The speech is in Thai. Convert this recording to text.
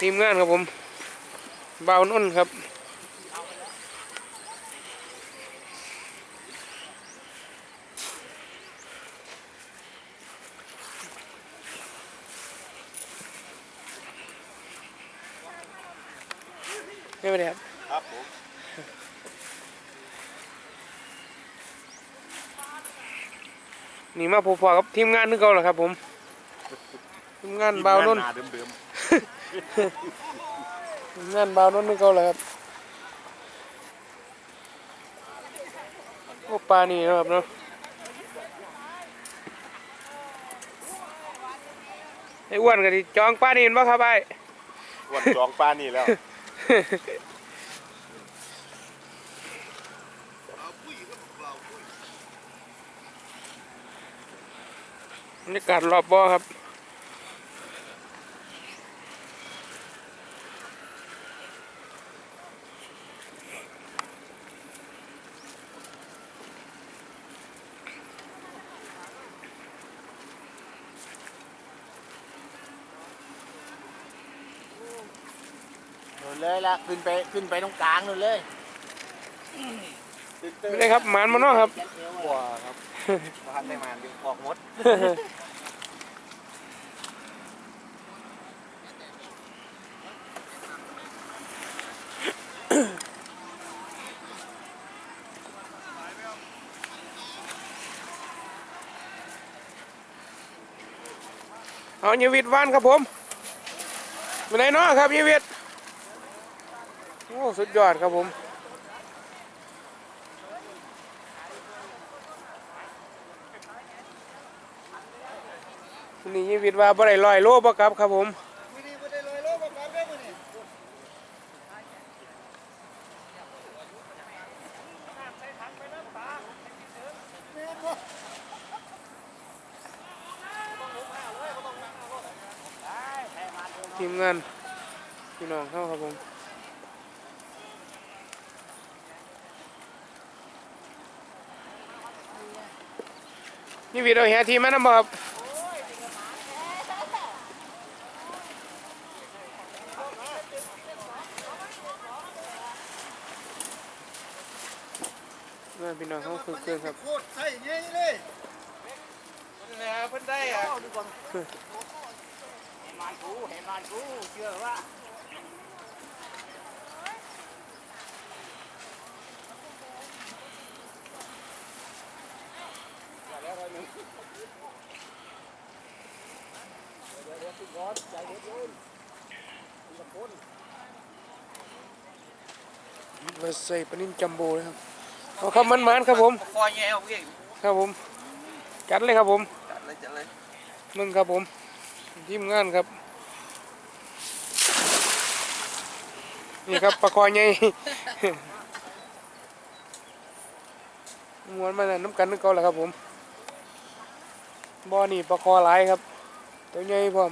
ทีมงานครับผมบ่าวนนท์ครับไม่เป็นไรครับครับผมนี่มาพบๆกับทีมงานนึกเอาเหรอครับผมทีมงานบ่าวนนท์หน้าเดิมที มงานบ่าวนนท์นึกเอาเหรอครับพวกปลานี่นะครับเนาะไอ้อ้วนกันดิจองปลานี่เห็นปะครับไอ้ๆวันจองป้านี่แล้วบรรยากาศรอบบ่อครับ เลยละขึ้นไปขึ้นไปตรงกลางนู่นเลยไม่ได้ครับหมานมาเนาะครับ บัวครับพันได้มาดึงออกหมดเอาเยวิดวานครับผมไปไหนเนาะครับเยวิด โอ้สุดยอดครับผมนี่เยวิดว่าบ่ได้ลอยโลบ่กลับครับผมทีมงานพี่น้องเข้าครับผม นี่วิดเอาแหทีมมานำบ่ครับนั่นพี่น้องเขาคือเกินครับโคตรใช่เงี้ยเลยนะครับเพิ่นได้อะเห็นมันกูเห็นมันกูเชื่อว่า มาใส่ปนินจัมโบ้เลยครับเอาครับมันมันๆครับผมคอยแย่เอาเองครับผม จัดเลยครับผมจัดเลยจัดเลยมึงครับผมทีมงานครับ นี่ครับปลาคอใหญ่ม้วนมาน้ำกันนึกเก่าแหละครับผม บ่อนี่ปลาคอหลายครับ ตัวใหญ่พร้อม